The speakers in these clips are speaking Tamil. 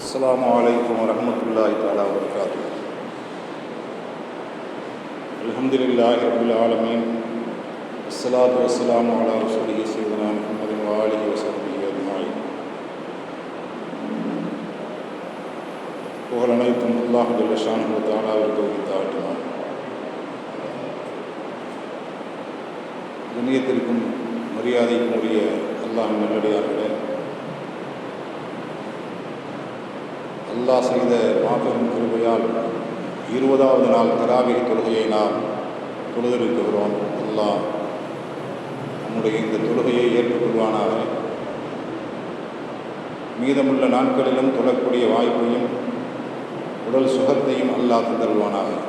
السلام عليكم ورحمة الله تعالى وبركاته الحمد لله رب العالمين والصلاة والسلام على رسوله سيدنا محمد وآله وصحبه أجمعين புகழ் அனைத்தும் அல்லாஹ் ஜல்லஷான் தாலாவிற்கு உரித்தாட்டினார் கண்ணியத்திற்கும் மரியாதைக்குரிய அல்லாஹ் நல்லடியார்களே. அல்லாஹ் செய்த மாபெரும் கிருபையால் இருபதாவது நாள் தராவிக தொழுகையை நாம் தொழுதிருக்கிறோம். அல்லாஹ் நம்முடைய இந்த தொழுகையை ஏற்றுக்கொள்வானாக. மீதமுள்ள நாட்களிலும் தொழக்கூடிய வாய்ப்பையும் உடல் சுகத்தையும் அல்லாஹ் தந்தல்வானாக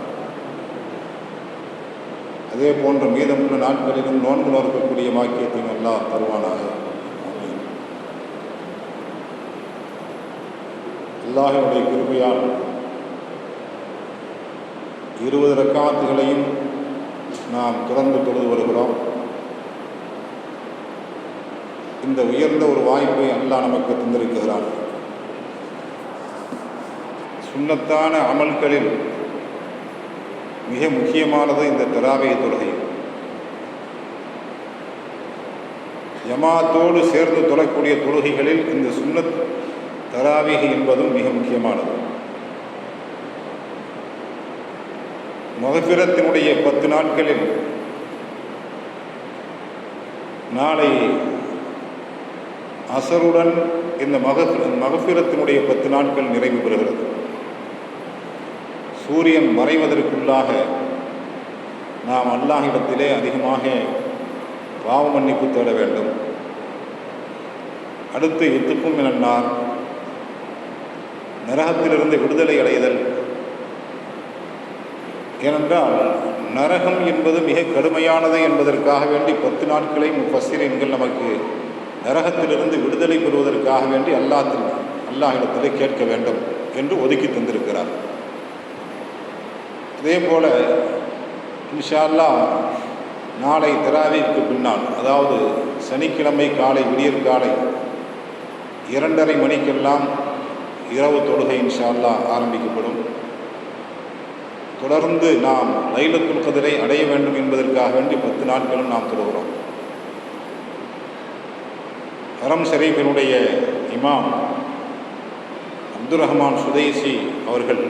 இதே போன்ற மீதமுள்ள நாட்களிலும் நோன்பு நோக்கக்கூடிய வாக்கியத்தையும் எல்லாம் தருவானாக. அல்லாஹனுடைய கிருபையால் இருபது ரக்காத்துகளையும் நாம் தொடர்ந்து தொழுது வருகிறோம். இந்த உயர்ந்த ஒரு வாய்ப்பை அல்லாஹ் நமக்கு தந்திருக்கிறான். சுண்ணத்தான அமல்களில் மிக முக்கியமானது இந்த தராவிய தொழுகை. ஜமாத்தோடு சேர்ந்து தொழக்கூடிய தொழுகைகளில் இந்த சுன்னத் தராவிக என்பதும் மிக முக்கியமானது. மகபிரத்தினுடைய பத்து நாட்களில் நாளை அசருடன் இந்த மக மகபிரத்தினுடைய பத்து நாட்கள் நிறைவு பெறுகிறது. சூரியன் மறைவதற்குள்ளாக நாம் அல்லாஹிடத்திலே அதிகமாக பாவ மன்னிப்பு தேட வேண்டும். அடுத்து எத்துக்கும் என்னார் நரகத்திலிருந்து விடுதலை அடைதல். ஏனென்றால் நரகம் என்பது மிக கடுமையானது என்பதற்காக வேண்டி பத்து நாட்களை முஃபஸ்ஸிரீன்கள் நமக்கு நரகத்திலிருந்து விடுதலை பெறுவதற்காக வேண்டி அல்லாத்தில் அல்லாஹிடத்திலே கேட்க வேண்டும் என்று ஒதுக்கி தந்திருக்கிறார் இதே போல் இன்ஷா அல்லாஹ் நாளை திராவிற்கு பின்னால் அதாவது சனிக்கிழமை காலை விடியற் காலை இரண்டரை மணிக்கெல்லாம் இரவு தொழுகை இன்ஷால்லா ஆரம்பிக்கப்படும். தொடர்ந்து நாம் லைலத்துல் கதிரை அடைய வேண்டும் என்பதற்காக வேண்டி பத்து நாட்களும் நாம் தொழுகிறோம். ஹரம் ஷரீஃபினுடைய இமாம் அப்துல் ரஹ்மான் சுதேசி அவர்கள்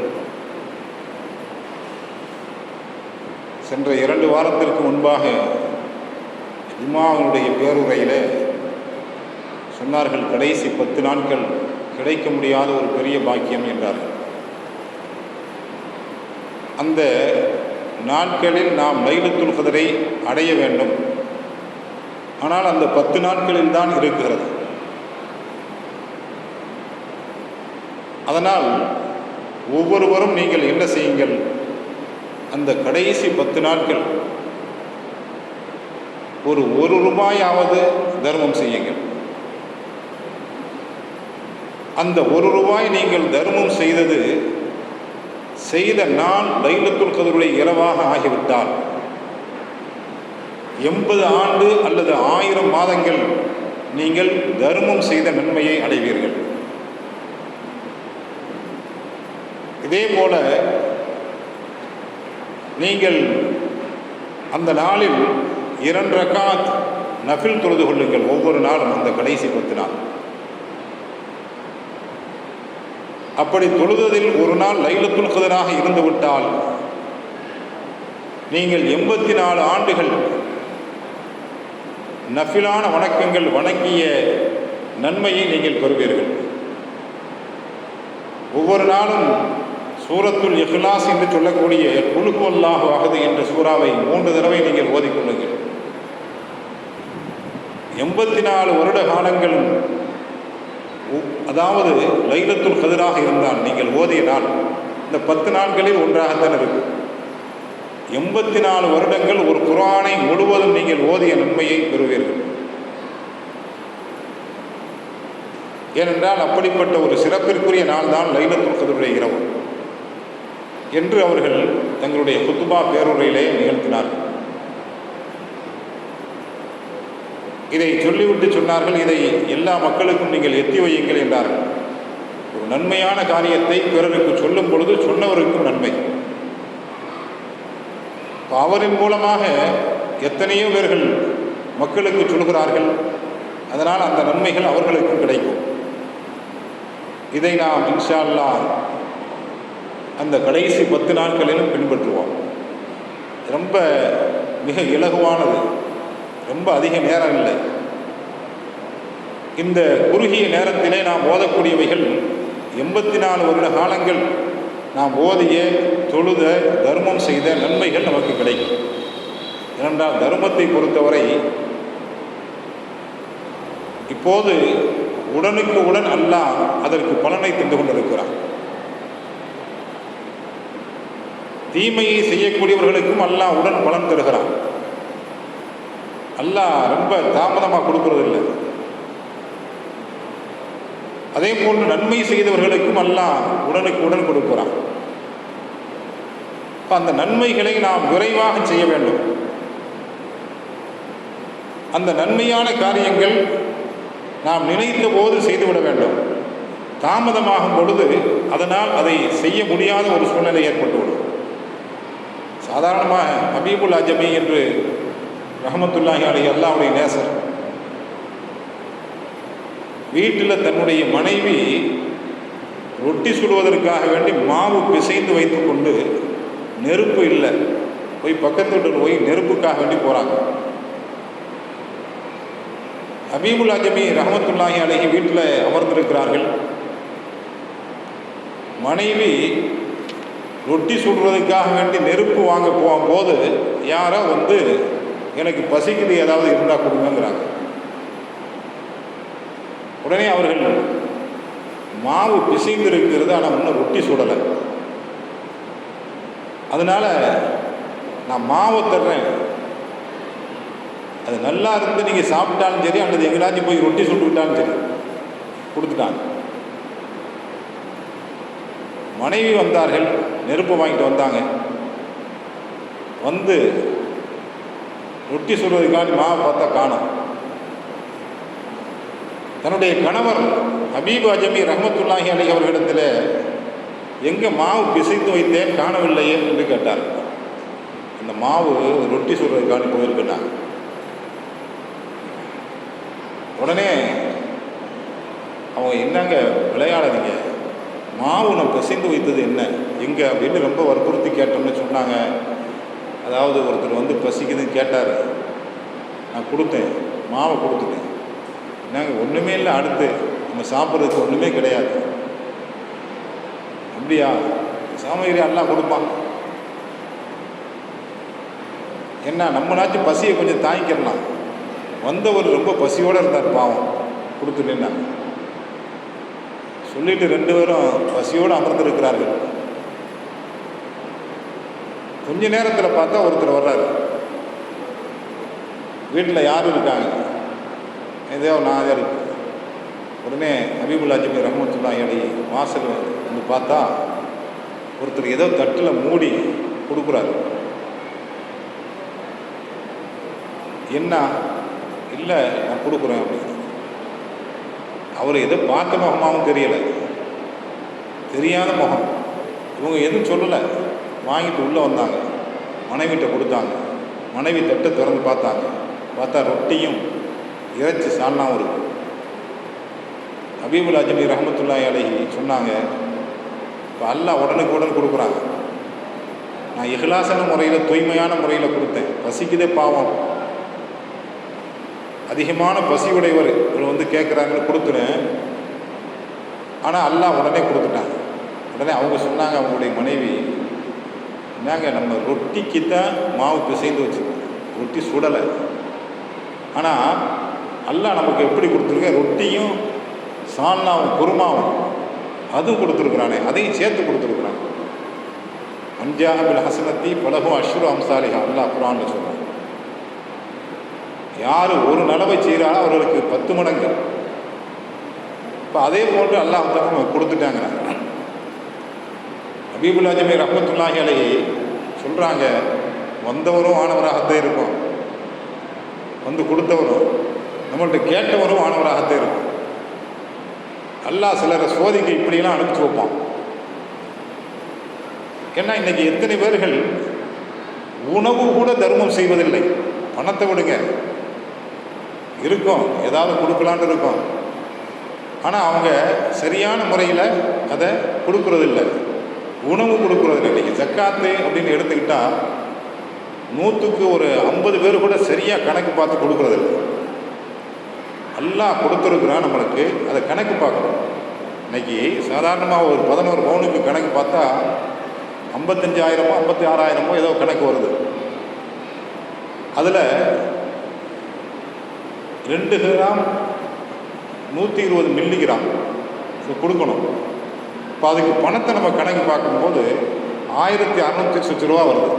சென்ற இரண்டு வாரத்திற்கு முன்பாக ஜும்மாவினுடைய பேருரையில் சொன்னார்கள் கடைசி பத்து நாட்கள் கிடைக்க முடியாத ஒரு பெரிய பாக்கியம் என்றார்கள். அந்த நாட்களில் நாம் லைலத்துல் கதரை அடைய வேண்டும். ஆனால் அந்த பத்து நாட்களில் தான் இருக்கிறது. அதனால் ஒவ்வொருவரும் நீங்கள் என்ன செய்யுங்கள்? அந்த கடைசி பத்து நாட்கள் ஒரு ஒரு ரூபாயாவது தர்மம் செய்யுங்கள். அந்த ஒரு ரூபாய் நீங்கள் தர்மம் செய்தது செய்த நான் லைலத்துல் கதருடைய இரவாக ஆகிவிட்டால் எண்பது ஆண்டு அல்லது ஆயிரம் மாதங்கள் நீங்கள் தர்மம் செய்த நன்மையை அடைவீர்கள். இதே போல நீங்கள் அந்த நாளில் இரண்டு ரக்காத் நஃபில் தொழுது கொள்ளுங்கள். ஒவ்வொரு நாளும் அந்த கடைசி பத்து நாள். அப்படி தொழுததில் ஒரு நாள் லைலத்துல் கதராக இருந்து விட்டால் நீங்கள் எண்பத்தி நாலு ஆண்டுகள் நஃபிலான வணக்கங்கள் வணங்கிய நன்மையை நீங்கள் பெறுவீர்கள். ஒவ்வொரு நாளும் சூரத்துல் இஹ்லாஸ் என்று சொல்லக்கூடிய குழுக்கு அல்லாஹ் அகது என்ற சூறாவை மூன்று தடவை நீங்கள் ஓதிக்கொள்ளுங்கள் எண்பத்தி நாலு வருட காலங்களும் அதாவது லைலத்துல் கதிராக இருந்தால் நீங்கள் ஓதிய நாள் இந்த பத்து நாட்களில் ஒன்றாகத்தான் இருக்கும். எண்பத்தி நாலு வருடங்கள் ஒரு குரானை முழுவதும் நீங்கள் ஓதிய நன்மையை பெறுவீர்கள். ஏனென்றால் அப்படிப்பட்ட ஒரு சிறப்பிற்குரிய நாள் தான் லைலத்துல் கதிருடைய இரவு. என்று அவர்கள் தங்களுடைய குத்துபா பேருரையிலே நிகழ்த்தினார்கள். இதை சொல்லிவிட்டு சொன்னார்கள் இதை எல்லா மக்களுக்கும் நீங்கள் எத்தி வையுங்கள் என்றார்கள். ஒரு நன்மையான காரியத்தை பிறருக்கு சொல்லும் பொழுது சொன்னவருக்கும் நன்மை. அவரின் மூலமாக எத்தனையோ பேர்கள் மக்களுக்கு சொல்கிறார்கள் அதனால் அந்த நன்மைகள் அவர்களுக்கும் கிடைக்கும். இதை நாம் இன்ஷா அல்லாஹ் அந்த கடைசி பத்து நாட்களிலும் பின்பற்றுவோம். ரொம்ப மிக இலகுவானது. ரொம்ப அதிக நேரம் இல்லை. இந்த குறுகிய நேரத்திலே நாம் ஓதக்கூடியவைகள் எண்பத்தி நாலு வருட காலங்கள். நாம் ஓதிய தொழுத தர்மம் செய்த நன்மைகள் நமக்கு கிடைக்கும். ஏனென்றால் தர்மத்தை பொறுத்தவரை இப்போது உடனுக்கு உடன் அல்லாஹ் அதற்கு பலனை தந்து கொண்டிருக்கிறான். தீமையை செய்யக்கூடியவர்களுக்கும் அல்லாஹ் உடன் பலன் தருகிறான். அல்லாஹ் ரொம்ப தாமதமாக கொடுக்கறதில்லை. அதே போன்று நன்மை செய்தவர்களுக்கும் அல்லாஹ் உடனுக்கு உடன் கொடுக்கிறான். இப்போ அந்த நன்மைகளை நாம் விரைவாக செய்ய வேண்டும். அந்த நன்மையான காரியங்கள் நாம் நினைத்த போது செய்துவிட வேண்டும். தாமதமாகும் பொழுது அதனால் அதை செய்ய முடியாத ஒரு சூழ்நிலை ஏற்பட்டுவிடும். சாதாரணமாக ஹபீபுல் அஜமி என்று ரஹமத்துல்லாஹி அலி அல்லாவுடைய நேசர். வீட்டில் தன்னுடைய மனைவி ரொட்டி சுடுவதற்காக வேண்டி மாவு பிசைந்து வைத்துக்கொண்டு நெருப்பு இல்லை போய் பக்கத்து வீட்டில் போய் நெருப்புக்காக வேண்டி போகிறாங்க ஹபீபுல் அஜமி ரஹமத்துல்லாஹி அலஹி வீட்டில் அமர்ந்திருக்கிறார்கள். மனைவி ரொட்டி சுடுறதுக்காக வேண்டி நெருப்பு வாங்க போகும்போது யாரோ வந்து எனக்கு பசிக்குது ஏதாவது இருந்தால் கொடுங்கங்கிறாங்க. உடனே அவர்கள் மாவு பிசைந்திருக்கிறது ஆனால் இன்னும் ரொட்டி சுடலை. அதனால் நான் மாவை தர்றேன். அது நல்லா இருந்து நீங்கள் சாப்பிட்டாலும் சரி அல்லது எங்கேயாச்சும் போய் ரொட்டி சுட்டுக்கிட்டாலும் சரி கொடுத்துட்டாங்க. மனைவி வந்தார்கள். நெருப்பு வாங்கிட்டு வந்தாங்க. வந்து ரொட்டி சுடுவதற்காண்டி மாவை பார்த்தா காணும். தன்னுடைய கணவர் ஹபீப் அஜமி ரஹமத்துல்லாஹி அலி அவர்களிடத்தில் எங்கே மாவு பிசைத்து வைத்தேன் காணவில்லையே என்று கேட்டார். அந்த மாவு ரொட்டி சுடுறதுக்காண்டி போயிருக்கிறாங்க உடனே அவங்க என்னங்க விளையாடாதீங்க. மாவு பிசைந்து வைத்தது என்ன? எங்கே அப்படின்னு ரொம்ப வற்புறுத்தி கேட்டோம்னு சொன்னாங்க. அதாவது ஒருத்தர் வந்து பசிக்குதுன்னு கேட்டார். நான் கொடுத்தேன். மாவை கொடுத்துட்டேன். என்னங்க ஒன்றுமே இல்லை அடுத்து. நம்ம சாப்பிட்றதுக்கு ஒன்றுமே கிடையாது. அப்படியா? சாமகிரி எல்லாம் கொடுப்பான். என்ன நம்மளாச்சும் பசியை கொஞ்சம் தாங்கிக்கிறலாம். வந்தவர் ரொம்ப பசியோடு இருந்தார் பாவம். கொடுத்துட்டேன்னா சொல்லிட்டு ரெண்டு பேரும் பசியோடு அமர்ந்திருக்கிறார்கள். கொஞ்ச நேரத்தில் பார்த்தா ஒருத்தர் வர்றாரு. வீட்டில் யாரும் இருக்காங்க. ஏதோ நான் தான் இருக்கு உடனே ஹபீபுல்லா ஜபி ரஹமத்துல்லா அலி வாசல் வந்து பார்த்தா ஒருத்தர் ஏதோ தட்டில் மூடி கொடுக்குறாரு. என்ன? இல்லை நான் கொடுக்குறேன் அப்படின்னு. அவர் எதோ பார்த்த முகமாகவும் தெரியலை. தெரியாத முகம். இவங்க எதுவும் சொல்லலை. வாங்கிட்டு உள்ளே வந்தாங்க. மனைவிட்ட கொடுத்தாங்க. மனைவி தட்டை திறந்து பார்த்தாங்க. பார்த்தா ரொட்டியும் இறைச்சி சால்னாவும் இருக்கும் ஹபீபுல் அஜமி ரஹமத்துல்லாஹி அலைஹி சொன்னாங்க இப்போ அல்லாஹ் உடனுக்கு உடன் கொடுக்குறாங்க. நான் இஹ்லாசான முறையில் தூய்மையான முறையில் கொடுத்தேன். பசிக்குதே பாவம். அதிகமான பசி உடையவர் இவர் வந்து கேட்குறாங்கன்னு கொடுத்துறேன் ஆனால் அல்லாஹ் உடனே கொடுத்துட்டாங்க உடனே அவங்க சொன்னாங்க அவங்களுடைய மனைவி என்னங்க நம்ம ரொட்டிக்கு தான் மாவு பிசைந்து வச்சுருக்கோம். ரொட்டி சுடலை. ஆனால் அல்லாஹ் நமக்கு எப்படி கொடுத்துருக்க? ரொட்டியும் சால்னாவும் குருமாவும் அதுவும் கொடுத்துருக்குறானே. அதையும் சேர்த்து கொடுத்துருக்குறான். அஞ்சாபில் ஹசனத்தி பலகும் அஷ்ரு அம்சாலிஹா. அல்லா குரான்னு சொல்கிறான் யார் ஒரு நலவை செய்கிறாரோ அவர்களுக்கு பத்து மடங்கு. இப்போ அதே போன்று அல்லாஹ் வந்து கொடுத்துட்டாங்க. ஹபீபுல் அஜமி ரஹமத்துல்லாஹி அலைஹி சொல்கிறாங்க வந்தவரும் ஆனவராகத்தான் இருக்கும். வந்து கொடுத்தவரும் நம்மள்ட்ட கேட்டவரும் ஆனவராகத்தான் இருக்கும். அல்லாஹ் சிலரை சோதிக்க இப்படியெல்லாம் அனுப்பிச்சு வைப்பான். ஏன்னா இன்னைக்கு எத்தனை பேர்கள் உணவு கூட தர்மம் செய்வதில்லை. பணத்தை விடுங்க. இருக்கும். ஏதாவது கொடுக்கலான்னு இருக்கும். ஆனால் அவங்க சரியான முறையில் அதை கொடுக்கறதில்ல. உணவு கொடுக்கறதில்ல. இன்றைக்கி ஜக்காத்து அப்படின்னு எடுத்துக்கிட்டால் நூற்றுக்கு ஒரு ஐம்பது பேர் கூட சரியாக கணக்கு பார்த்து கொடுக்குறதில்ல. எல்லாம் கொடுத்துருக்குறான் நம்மளுக்கு அதை கணக்கு பார்க்கணும். இன்னைக்கு சாதாரணமாக ஒரு பதினோரு பவுனுக்கு கணக்கு பார்த்தா ஐம்பத்தஞ்சாயிரமோ ஐம்பத்தி ஆறாயிரமோ ஏதோ கணக்கு வருது. அதில் ரெண்டு கிராம் நூற்றி இருபது மில்லிகிராம் கொடுக்கணும். இப்போ அதுக்கு பணத்தை நம்ம கணக்கு பார்க்கும்போது ஆயிரத்தி அறநூற்றி சொச்சு ரூபா வருது.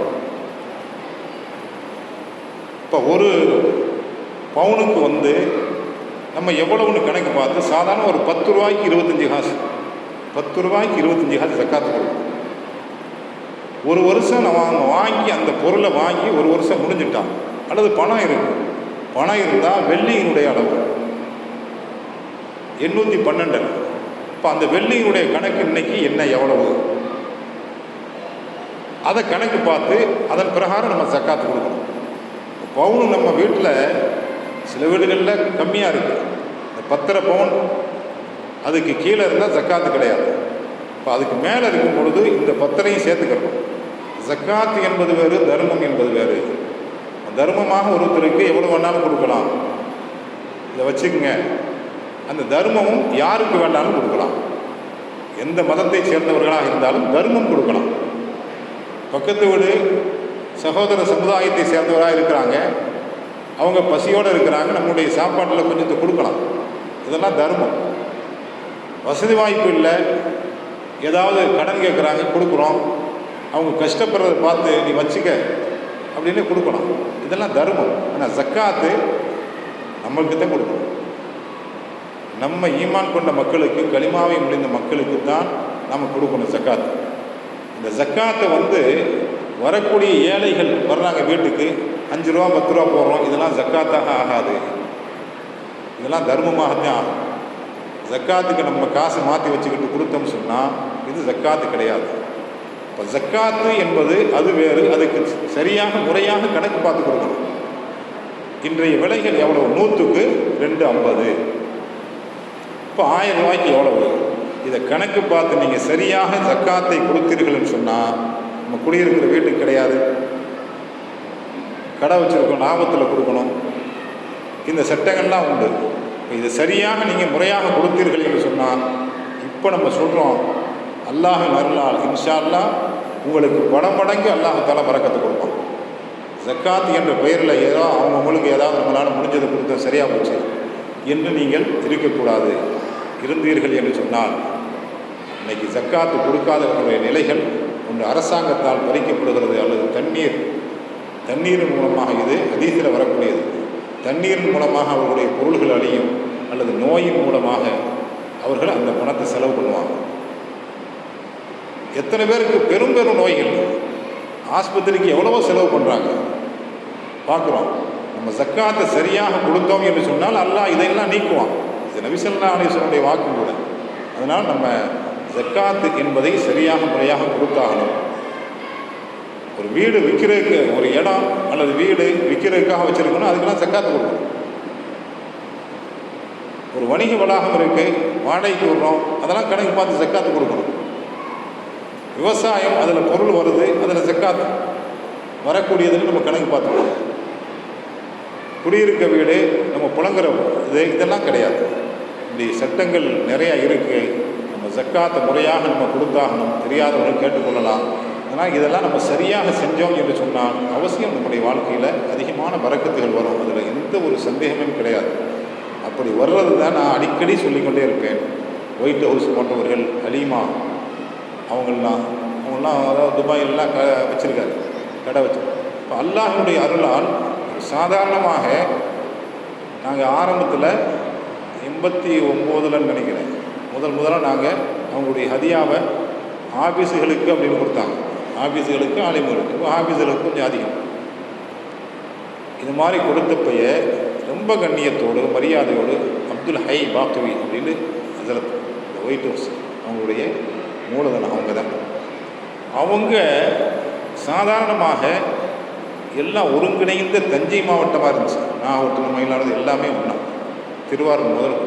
இப்போ ஒரு பவுனுக்கு வந்து நம்ம எவ்வளவுன்னு கணக்கு பார்த்து சாதாரண ஒரு பத்து ரூபாய்க்கு இருபத்தஞ்சி காசு. பத்து ரூபாய்க்கு இருபத்தஞ்சி காசு சக்காத்து கொடுக்கணும் ஒரு வருஷம் நம்ம வாங்கி அந்த பொருளை வாங்கி ஒரு வருஷம் முடிஞ்சிட்டான் அல்லது பணம் இருக்குது பணம் இருந்தால் வெள்ளியினுடைய அளவு. எண்ணூற்றி பன்னெண்டு. இப்போ அந்த வெள்ளியினுடைய கணக்கு இன்னைக்கு என்ன எவ்வளவு? அதை கணக்கு பார்த்து அதன் பிரகாரம் நம்ம சக்காத்து கொடுக்கணும். பவுன் நம்ம வீட்டில் சில வீடுகளில் கம்மியாக இருக்குது இந்த பத்தரை பவுன் அதுக்கு கீழே இருந்தால் ஜக்காத்து கிடையாது. இப்போ அதுக்கு மேலே இருக்கும் பொழுது இந்த பத்தரையும் சேர்த்துக்கிறோம் ஜக்காத்து என்பது வேறு தர்மம் என்பது வேறு. தர்மமாக ஒருத்தருக்கு எவ்வளோ வேணாலும் கொடுக்கலாம். இதை வச்சுக்கோங்க. அந்த தர்மமும் யாருக்கு வேண்டாலும் கொடுக்கலாம். எந்த மதத்தை சேர்ந்தவர்களாக இருந்தாலும் தர்மம் கொடுக்கலாம். பக்கத்து வீடு சகோதர சமுதாயத்தை சேர்ந்தவராக இருக்கிறாங்க. அவங்க பசியோடு இருக்கிறாங்க. நம்முடைய சாப்பாட்டில் கொஞ்சத்தை கொடுக்கலாம். இதெல்லாம் தர்மம். வசதி வாய்ப்பு இல்லை. ஏதாவது கடன் கேட்குறாங்க கொடுக்குறோம். அவங்க கஷ்டப்படுறத பார்த்து நீ வச்சுக்க. அப்படின்னு கொடுக்கணும். இதெல்லாம் தர்மம். ஆனால் ஜக்காத்து நம்மளுக்கு தான் கொடுக்கணும். நம்ம ஈமான் கொண்ட மக்களுக்கு களிமாவை முடிந்த மக்களுக்கு தான் நம்ம கொடுக்கணும் ஜக்காத்து. இந்த ஜக்காத்தை வந்து வரக்கூடிய ஏழைகள் வர்றாங்க வீட்டுக்கு அஞ்சு ரூபா பத்து ரூபா போடுறோம் இதெல்லாம் ஜக்காத்தாக ஆகாது. இதெல்லாம் தர்மமாகத்தான் ஆகும். ஜக்காத்துக்கு நம்ம காசை மாற்றி வச்சுக்கிட்டு கொடுத்தோம்னு சொன்னால் இது ஜக்காத்து கிடையாது. இப்போ ஜக்காத்து என்பது அது வேறு அதுக்கு சரியாக முறையாக கணக்கு பார்த்து கொடுக்கணும். இன்றைய விலைகள் எவ்வளவு? நூற்றுக்கு ரெண்டு ஐம்பது. இப்போ ஆயிரம் ரூபாய்க்கு எவ்வளவு இதை கணக்கு பார்த்து நீங்கள் சரியாக ஜக்காத்தை கொடுத்தீர்கள்னு சொன்னால் நம்ம குடியிருக்கிற வீட்டுக்கு கிடையாது. கடை வச்சுருக்கோம் லாபத்தில் கொடுக்கணும். இந்த சட்டங்கள்லாம் உண்டு. இது சரியாக நீங்கள் முறையாக கொடுத்தீர்கள் என்று சொன்னால் இப்போ நம்ம சொல்கிறோம் அல்லாஹ் மறுநாள் இன்ஷா அல்லாஹ் உங்களுக்கு பல மடங்கு அல்லாஹால தலை பறக்கத்தை கொடுப்பான். ஜக்காத் என்ற பெயரில் ஏதோ அவங்கவுங்களுக்கு ஏதாவது நம்மளால் முடிஞ்சதை கொடுத்த சரியாக போச்சு என்று நீங்கள் இருக்கக்கூடாது. இருந்தீர்கள் என்று சொன்னால் இன்னைக்கு ஜக்காத்து கொடுக்காதவர்களுடைய நிலைகள் ஒன்று அரசாங்கத்தால் பறிக்கப்படுகிறது அல்லது தண்ணீர் தண்ணீரின் மூலமாக இது அதிகத்தில் வரக்கூடியது. தண்ணீரின் மூலமாக அவர்களுடைய பொருள்கள் அழியும் அல்லது நோயின் மூலமாக அவர்கள் அந்த பணத்தை செலவு பண்ணுவாங்க. எத்தனை பேருக்கு பெரும் பெரும் நோய்கள். ஆஸ்பத்திரிக்கு எவ்வளவோ செலவு பண்ணுறாங்க பார்க்குறோம். நம்ம ஜக்காத்தை சரியாக கொடுத்தோம் என்று சொன்னால் அல்லாஹ் இதையெல்லாம் நீக்குவான். இது நபிசல்லா அலிஸ்வனுடைய வாக்கு கூட. அதனால் நம்ம ஜக்காத்து என்பதை சரியாக முறையாக கொடுத்தாகணும். ஒரு வீடு விற்கிறதுக்கு ஒரு இடம் அல்லது வீடு விற்கிறதுக்காக வச்சுருக்கணும் அதுக்கெல்லாம் ஜக்காத்து கொடுக்கணும். ஒரு வணிக வளாகம் இருக்குது வாடகைக்கு விடுறோம் அதெல்லாம் கணக்கு பார்த்து ஜக்காத்து கொடுக்கணும். விவசாயம் அதில் பொருள் வருது அதில் ஜக்காத். வரக்கூடியதுன்னு நம்ம கணக்கு பார்த்துக்கணும். குடியிருக்க வீடு நம்ம புழங்குற இது இதெல்லாம் கிடையாது. இப்படி சட்டங்கள் நிறையா இருக்குது நம்ம ஜக்காத்தை முறையாக நம்ம கொடுத்தாகணும். தெரியாதவர்கள் கேட்டுக்கொள்ளலாம். ஆனால் இதெல்லாம் நம்ம சரியாக செஞ்சோம் என்று சொன்னால் அவசியம் நம்முடைய வாழ்க்கையில் அதிகமான வரக்கத்துகள் வரும். அதில் எந்த ஒரு சந்தேகமும் கிடையாது. அப்படி வர்றது தான் நான் அடிக்கடி சொல்லிக்கொண்டே இருப்பேன். ஒயிட் ஹவுஸ் போன்றவர்கள் அலீமா அவங்களாம் அவங்களாம் அதாவது துபாயிலெலாம் க வச்சுருக்காரு. கடை வச்சு. இப்போ அல்லாஹனுடைய அருளால் சாதாரணமாக நாங்கள் ஆரம்பத்தில் எண்பத்தி ஒம்போதுலன்னு நினைக்கிறேன். முதல் முதலாக நாங்கள் அவங்களுடைய ஹதியாவை ஆஃபீஸுகளுக்கு அப்படின்னு கொடுத்தாங்க. ஆஃபீஸுகளுக்கு ஆலிமுகளுக்கு இப்போ ஆஃபீஸுகளுக்கு கொஞ்சம் அதிகம். இது மாதிரி கொடுத்தப்பைய ரொம்ப கண்ணியத்தோடு மரியாதையோடு அப்துல் ஹை பாக்வி அப்படின்னு அதில் ஒயிட் ஹவுஸ் அவங்களுடைய மூலதனம் அவங்க தான் அவங்க சாதாரணமாக எல்லாம் ஒருங்கிணைந்த தஞ்சை மாவட்டமாக இருந்துச்சு. நாகப்பட்டினம் மயிலாடுது எல்லாமே ஒன்றா திருவாரூர் முதல்.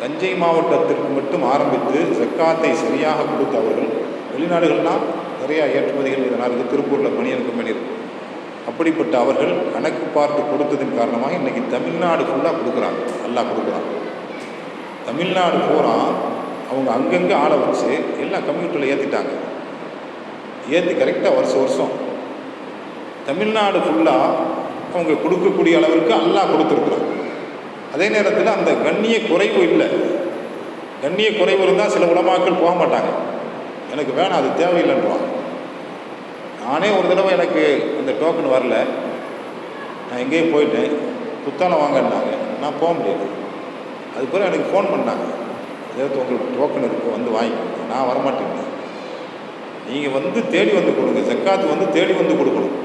தஞ்சை மாவட்டத்திற்கு மட்டும் ஆரம்பித்து செக்காத்தை சரியாக கொடுத்த அவர்கள். வெளிநாடுகள்லாம் நிறையா ஏற்றுமதிகள் இதனால் இருக்குது திருப்பூரில் பணியிருக்கும் பண்ணியிருக்கு அப்படிப்பட்ட அவர்கள் கணக்கு பார்த்து கொடுத்ததன் காரணமாக இன்றைக்கி தமிழ்நாடு ஃபுல்லாக கொடுக்குறாங்க. நல்லா கொடுக்குறாங்க. தமிழ்நாடு பூரா அவங்க அங்கங்கே ஆளை வச்சு எல்லாம் கம்ப்யூட்டரில் ஏற்றிட்டாங்க ஏற்றி கரெக்டாக வருஷம் வருஷம். தமிழ்நாடு ஃபுல்லாக அவங்க கொடுக்கக்கூடிய அளவிற்கு அல்லாஹ் கொடுத்துருக்குறாங்க அதே நேரத்தில் அந்த கண்ணிய குறைவு இல்லை. கண்ணிய குறைவு இருந்தால் சில உலமாக்கள் போக மாட்டாங்க. எனக்கு வேணாம் அது தேவையில்லைன்றான். நானே ஒரு தடவை எனக்கு அந்த டோக்கன் வரல. நான் எங்கேயும் போயிட்டேன். புத்தாளம் வாங்கினாங்க நான் போக முடியாது அதுக்கப்புறம் எனக்கு ஃபோன் பண்ணாங்க. ஏதாவது உங்களுக்கு டோக்கன் இருக்கும் வந்து வாங்கிக்கோங்க நான் வரமாட்டேன். நீங்கள் வந்து தேடி வந்து கொடுங்க. ஜக்காத்து வந்து தேடி வந்து கொடுக்கணும்.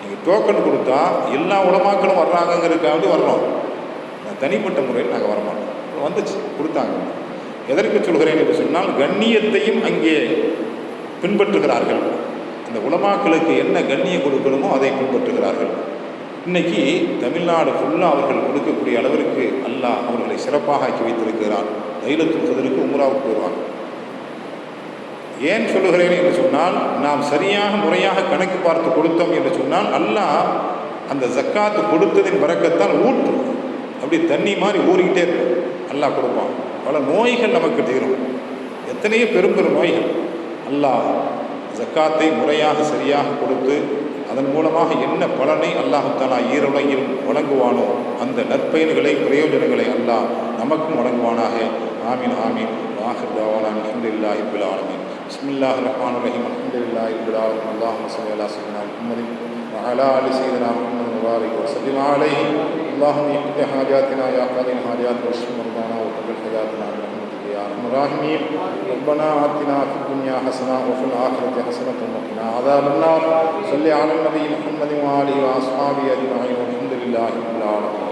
நீங்கள் டோக்கன் கொடுத்தா எல்லா உலமாக்களும் வர்றாங்கங்கிறதுக்காக வர்றோம் நான் தனிப்பட்ட முறையில் நாங்கள் வரமாட்டோம். வந்துச்சு. கொடுத்தாங்க. எதற்கு சொல்கிறேன் என்று சொன்னால் கண்ணியத்தையும் அங்கே பின்பற்றுகிறார்கள். அந்த உலமாக்களுக்கு என்ன கண்ணியம் கொடுக்கணுமோ அதை பின்பற்றுகிறார்கள். இன்னைக்கு தமிழ்நாடு ஃபுல்லாக அவர்கள் கொடுக்கக்கூடிய அளவிற்கு அல்லாஹ் அவர்கள் சிறப்பாக ஆக்கி வைத்திருக்கிறான். தைலத்துல் கதருக்கு உம்ராவுக்கு வருவான். ஏன் சொல்லுகிறேன் என்று சொன்னால் நாம் சரியாக முறையாக கணக்கு பார்த்து கொடுத்தோம் என்று சொன்னால் அல்லாஹ் அந்த ஜக்காத்து கொடுத்ததின் பறக்கத்தான் ஊற்று. அப்படி தண்ணி மாதிரி ஊறிக்கிட்டே இருக்கும். அல்லாஹ் கொடுப்பான். பல நோய்கள் நமக்கு தீரும். எத்தனையோ பெரும் பெரும் நோய்கள். அல்லாஹ் ஜக்காத்தை முறையாக சரியாக கொடுத்து அதன் மூலமாக என்ன பலனை அல்லாஹாலா ஈருலகில் வழங்குவானோ அந்த நற்பயன்களை பிரயோஜனங்களை அல்லாஹ் நமக்கும் வழங்குவானாக ஆமீன் ஆமீன் வாஹர் தாவான் அஹமதுல்லாஹி பில் ஆலமீன் بسم الله الرحمن الرحيم الحمد لله رب العالمين اللهم صل على سيدنا محمد وعلى ال سيدنا محمد وبارك وسلم عليه اللهم اقض حاجاتنا يا قاضي الحاجات واشف مرضانا وقبل حاجاتنا برحمتك يا ارحم الراحمين ربنا آتنا في الدنيا حسنة وفي الآخرة حسنة وقنا عذاب النار. صل على النبي محمد وآله وأصحابه أجمعين والحمد لله رب العالمين.